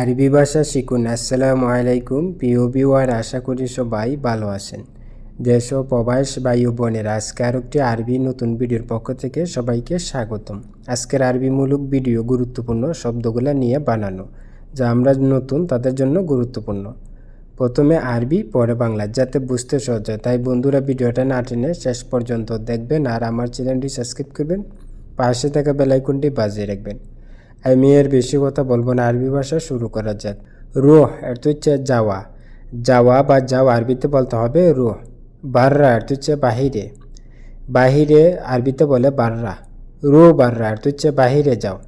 আরবি ভাষা শিখুন। আসসালামু আলাইকুম, প্রিয় ভিউয়ার, আশা করি সবাই ভালো আছেন। দেশ ও প্রবাস বায়ু বোনের, আজকে আর একটি আরবি নতুন ভিডিওর পক্ষ থেকে সবাইকে স্বাগতম। আজকের আরবিমূলক ভিডিও গুরুত্বপূর্ণ শব্দগুলো নিয়ে বানানো, যা আমরা নতুন, তাদের জন্য গুরুত্বপূর্ণ। প্রথমে আরবি, পরে বাংলা, যাতে বুঝতে সহজ হয়। তাই বন্ধুরা, ভিডিওটা না টেনে শেষ পর্যন্ত দেখবেন আর আমার চ্যানেলটি সাবস্ক্রাইব করবেন। পাশে থাকা বেলাইকনটি বাজিয়ে রাখবেন। আমি এর বেশি কথা বলব না, আরবি ভাষা শুরু করা যাক। রুহ এর হচ্ছে যাওয়া। যাওয়া বা যাওয়া আরবিতে বলতে হবে রুহ। বাররা এর হচ্ছে বাহিরে। বাহিরে আরবিতে বলে বাররা। রু বাররা এর হচ্ছে বাহিরে যাও।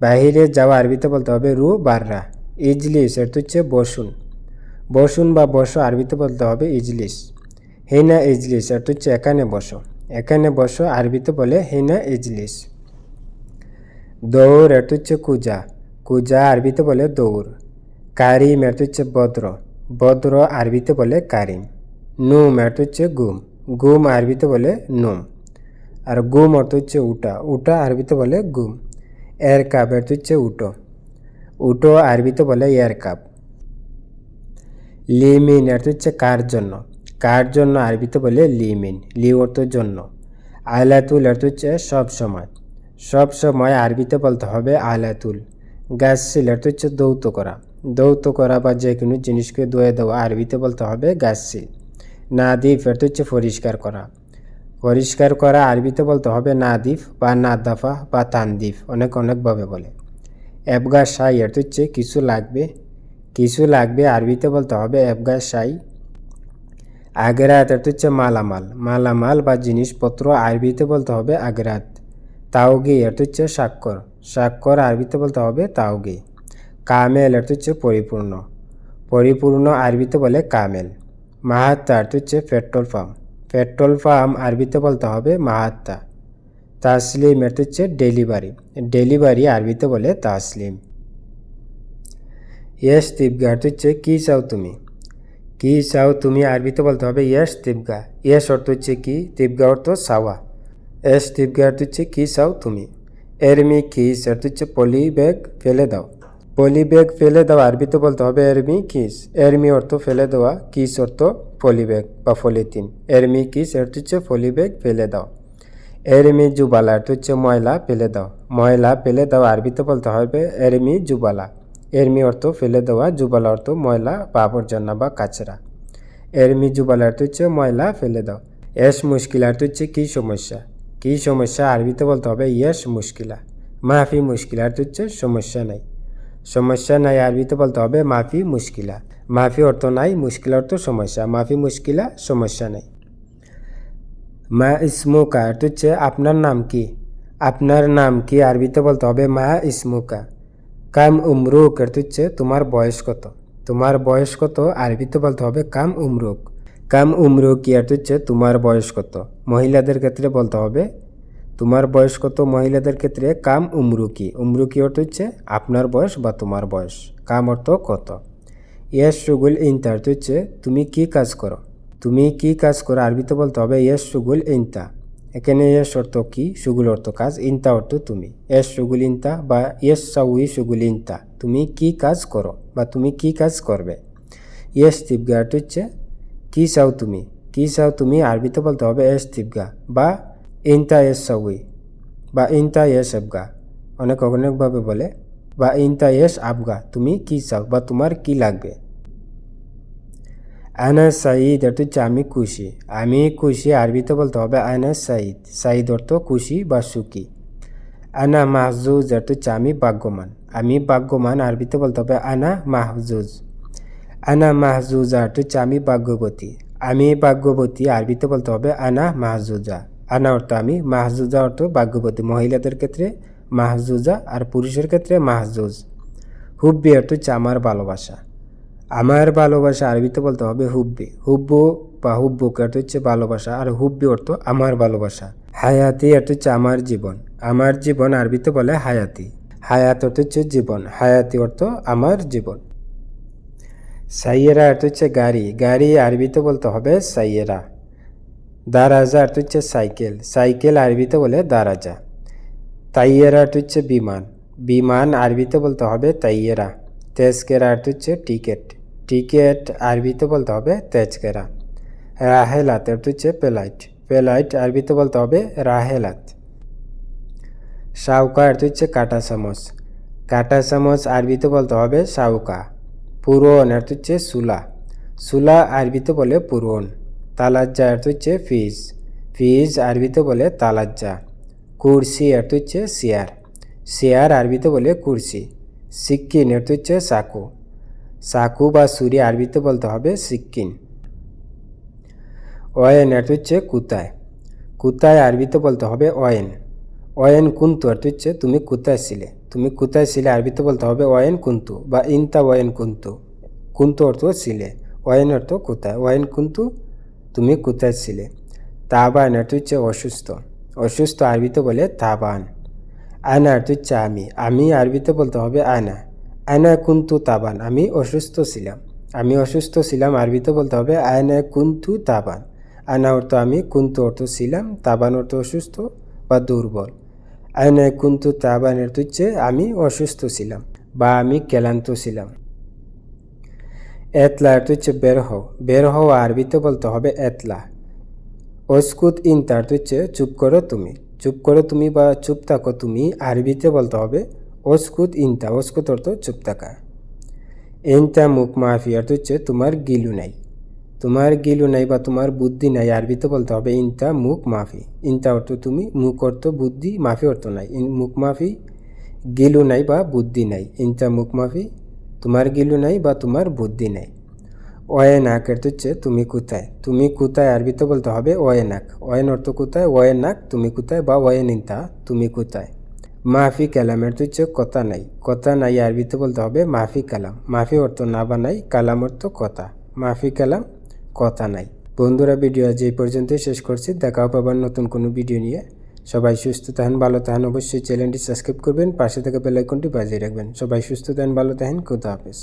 বাহিরে যাওয়া আরবিতে বলতে হবে রু বাররা। ইজলিস এর হচ্ছে বসুন। বসুন বা বসো আরবিতে বলতে হবে ইজলিস। হেনা ইজলিস এর হচ্ছে এখানে বসো। এখানে বসো আরবিতে বলে হেনা ইজলিস। দৌড় এটা হচ্ছে কুজা কুজা আরবিতে বলে দৌড়, কারিম এটা হচ্ছে বদ্র বদ্র আরবিতে বলে কারিম, নুম এটা হচ্ছে গুম গুম আরবিতে বলে নুম, আর গুম অর্থ হচ্ছে উটা উটা আরবিতে বলে গুম এর কাপ এটা হচ্ছে উটো উটো আরবিতে বলে এর কাপ লিমিন এটা হচ্ছে কার জন্য কার জন্য আরবিতে বলে লিমিন লি জন্য, আলাতুল অর্থ হচ্ছে সব সময়। সব সময় আরবিতে বলতে হবে আলাতুল। গাছশিল অর্থ হচ্ছে দৌত করা দৌত করা বা যে কোনো জিনিসকে ধুয়ে দেওয়া আরবিতে বলতে হবে গাছশিল নাদিফ অর্থ হচ্ছে পরিষ্কার করা। পরিষ্কার করা আরবিতে বলতে হবে নাদিফ বা নাদাফা বা তানদিফ, অনেক অনেকভাবে বলে। এবগা সাই অর্থ হচ্ছে কিছু লাগবে। কিছু লাগবে আরবিতে বলতে হবে এবগা সাই আগেরাত অর্থ হচ্ছে মালামাল। মালামাল বা জিনিসপত্র আরবিতে বলতে হবে আগরাত তাওগি এর হচ্ছে স্বাক্ষর। স্বাক্ষর আরবিতে বলতে হবে তাওগি কামেল এর হচ্ছে পরিপূর্ণ। পরিপূর্ণ আরবিতে বলে কামেল। মাহাত্তা এর হচ্ছে পেট্রোল পাম্প। পেট্রোল পাম্প আরবিতে বলতে হবে মাহাত্তা। তাসলিম এর হচ্ছে ডেলিভারি। ডেলিভারি আরবিতে বলে তাসলিম। ইয়েস তিবগা এর হচ্ছে কী চাও তুমি? কী চাও তুমি আরবিতে বলতে হবে ইয়েস তিবগা। ইয়েস অর্থ হচ্ছে কি? তিবগা অর্থ সাওয়া এস অর্থ হচ্ছে কী চাও তুমি? এরমি কিস অর্থ হচ্ছে পলি ব্যাগ ফেলে দাও। পলি ব্যাগ ফেলে দাও আরবিতে বলতে হবে এরমি কিস এরমি অর্থ ফেলে দেওয়া কিস অর্থ পলি ব্যাগ বা পলিথিন এরমি কিস অর্থ হচ্ছে পলি ব্যাগ ফেলে দাও। এরমি জুবালা অর্থ হচ্ছে ময়লা ফেলে দাও। ময়লা ফেলে দাও আরবিতে বলতে হবে এরমি জুবালা। এরমি অর্থ ফেলে দেওয়া জুবালা অর্থ ময়লা বা আবর্জনা বা কাচরা এরমি জুবালা অর্থ হচ্ছে ময়লা ফেলে দাও। এস মুশকিল অর্থ হচ্ছে কী সমস্যা? কী সমস্যা আরবিতে বলতে হবে, ইয়েস মুশকিলা। মাফি মুশকিলা অর্থ হচ্ছে সমস্যা নাই। সমস্যা নাই আরবিতে বলতে হবে মাফি মুশকিলা। মাফি অর্থ নাই, মুশকিল অর্থ সমস্যা। মাফি মুশকিলা, সমস্যা নাই। মা ইসমুকা অর্থ হচ্ছে আপনার নাম কি? আপনার নাম কি আরবিতে বলতে হবে মা ইসমুকা। কাম উমরুক অর্থ হচ্ছে তোমার বয়স কত? তোমার বয়স কত? আরবিতে বলতে হবে কাম উমরুক। কাম উমরু কি অর্থ হচ্ছে তোমার বয়স কত? মহিলাদের ক্ষেত্রে বলতে হবে। তোমার বয়স কত? মহিলাদের ক্ষেত্রে কাম উমরুকি উমরুকি অর্থ হচ্ছে আপনার বয়স বা তোমার বয়স। কাম অর্থ কত? ইয়েস সুগুল ইনতা অর্থ হচ্ছে তুমি কি কাজ করো? তুমি কি কাজ করো? আরবিতে বলতে হবে ইয়েস সুগুল ইনতা। এখানে ইয়েস অর্থ কি? সুগুল অর্থ কাজ, ইনতা অর্থ তুমি। ইয়েস সুগুল ইনতা বা ইয়েস সাউই সুগুল ইনতা। তুমি কি কাজ করো বা তুমি কি কাজ করবে? ইয়েস তিবগা অর্থ হচ্ছে কী চাও তুমি? কী চাও তুমি? আরবিতে বলতে হবে এস তিবগা বা ইনতা এস সাউই বা ইনতা এস আবগা অনেক অনেকভাবে বলে, বা ইনতা এস আবগা তুমি কি চাও, বা তোমার কি লাগবে? আনা সাইদ অর্থ হচ্ছে আমি খুশি আমি খুশি আরবিতে বলতে হবে আনা সাইদ সাইদ অর্থ খুশি বা সুখী আনা মাহজুজ অর্থ হচ্ছে আমি ভাগ্যমান আমি ভাগ্যমান আরবিতে বলতে হবে আনা মাহজুজ। আনা মাহজুজা হচ্ছে আমি ভাগ্যবতী। আমি ভাগ্যবতী, আরবিতে বলতে হবে আনা মাহজুজা। আনা অর্থ আমি, মাহজুজা অর্থ ভাগ্যবতী। মহিলাদের ক্ষেত্রে মাহজুজা আর পুরুষের ক্ষেত্রে মাহজুজ। হুব্বি অর্থ হচ্ছে আমার ভালোবাসা। আমার ভালোবাসা আরবিতে বলতে হবে হুব্বি। হুব্বু বা হুব্বুক অর্থ হচ্ছে ভালোবাসা আর হুব্বি অর্থ আমার ভালোবাসা। হায়াতি অর্থ হচ্ছে আমার জীবন। আমার জীবন আরবিতে বলে হায়াতি। হায়াত অর্থ হচ্ছে জীবন। হায়াতি অর্থ আমার জীবন। সাইয়েরা অর্থ হচ্ছে গাড়ি। গাড়ি আরবিতে বলতে হবে সাইয়েরা। দারাজা অর্থ হচ্ছে সাইকেল। সাইকেল আরবিতে বলে দারাজা। তাইয়েরা অর্থ হচ্ছে বিমান। বিমান আরবিতে বলতে হবে তাইয়েরা। তেজকেরা অর্থ হচ্ছে টিকেট। টিকেট আরবিতে বলতে হবে তেজকেরা। রাহেলাত অর্থ হচ্ছে পেলাইট পেলাইট আরবিতে বলতে হবে রাহেলাত। শাউকা অর্থ হচ্ছে কাটা চামচ কাটা চামচ আরবিতে বলতে হবে শাউকা পুরন অর্থ হচ্ছে সুলা। সুলা আরবিতে বলে পুরন। তালাজ্জা অর্থ হচ্ছে ফিজ। ফিজ আরবিতে বলে তালাজ্জা। কুরসি অর্থ হচ্ছে চেয়ার চেয়ার আরবিতে বলে কুরসি। সিক্কিন অর্থ হচ্ছে সাকু। চাকু বা সুরি আরবিতে বলতে হবে সিক্কিন। অয়েন অর্থ হচ্ছে কুতায়। কুতায় আরবিতে বলতে হবে অয়েন। অয়েন কুন্তু অর্থ হচ্ছে তুমি কোথায় ছিলে। তুমি কোথায় ছিলে আরবিতে বলতে হবে অয়েন কুন্তু বা ইনতা অয়েন কুন্তু। কুন্তু অর্থ ছিলে। অয়েন অর্থ কোথায়? অয়েন কুন্তু, তুমি কোথায় ছিলে? তাবান অর্থ হচ্ছে অসুস্থ। অসুস্থ আরবিতে বলে তাবান। আনা অর্থ হচ্ছে আমি। আমি আরবিতে বলতে হবে আনা। আনা কুন্তু তাবান। আমি অসুস্থ ছিলাম। আমি অসুস্থ ছিলাম আরবিতে বলতে হবে আয়না কুন্তু তাবান। আনা অর্থ আমি, কুন্তু অর্থ ছিলাম, তাবান অর্থ অসুস্থ বা দুর্বল। আয়না কুন্তু তাবান অর্থ হচ্ছে আমি অসুস্থ ছিলাম বা আমি ক্লান্ত ছিলাম। এতলা অর্থ হচ্ছে বের হও। বের হও, আরবিতে বলতে হবে এতলা। অস্কুত ইন তার হচ্ছে চুপ করো তুমি। চুপ করো তুমি বা চুপ থাকো তুমি, আরবিতে বলতে হবে অস্কুত ইনতা। অস্কুত অর্থ চুপ থাকা। ইনতা মুখ মাফিয়ার হচ্ছে তোমার গিলু নাই। তোমার গিলু নাই বা তোমার বুদ্ধি নাই আরবিতে বলতে হবে, ইনতা মুখ মাফি। ইনতা অর্থ তুমি মুখ অর্থ বুদ্ধি, মাফি অর্থ নাই। মুখ মাফি গিলু নাই বা বুদ্ধি নাই। ইনতা মুখ মাফি তোমার গিলু নাই বা তোমার বুদ্ধি নাই। ওয়েনাক এর হচ্ছে তুমি কোথায়? তুমি কোথায় আরবিতে বলতে হবে ওয়েনাক ওয়েন অর্থ কোথায়? ওয়েনাক তুমি কোথায় বা ওয়েনিনতা তুমি কোথায়? মাফি কালাম এর হচ্ছে কথা নাই। কথা নাই আরবিতে বলতে হবে মাফি কালাম। মাফি অর্থ না বানাই কালাম অর্থ কথা। মাফি কালাম কথা নাই। বন্ধুরা, ভিডিও আজ এই পর্যন্তই শেষ করছি। দেখা হবে আবার নতুন কোনো ভিডিও নিয়ে। সবাই সুস্থ থাকেন, ভালো থাকেন। অবশ্যই চ্যানেলটি সাবস্ক্রাইব করবেন। পাশে থেকে বেলাইকনটি বাজিয়ে রাখবেন। সবাই সুস্থ থাকেন, ভালো থাকেন। খুদা হাফেজ।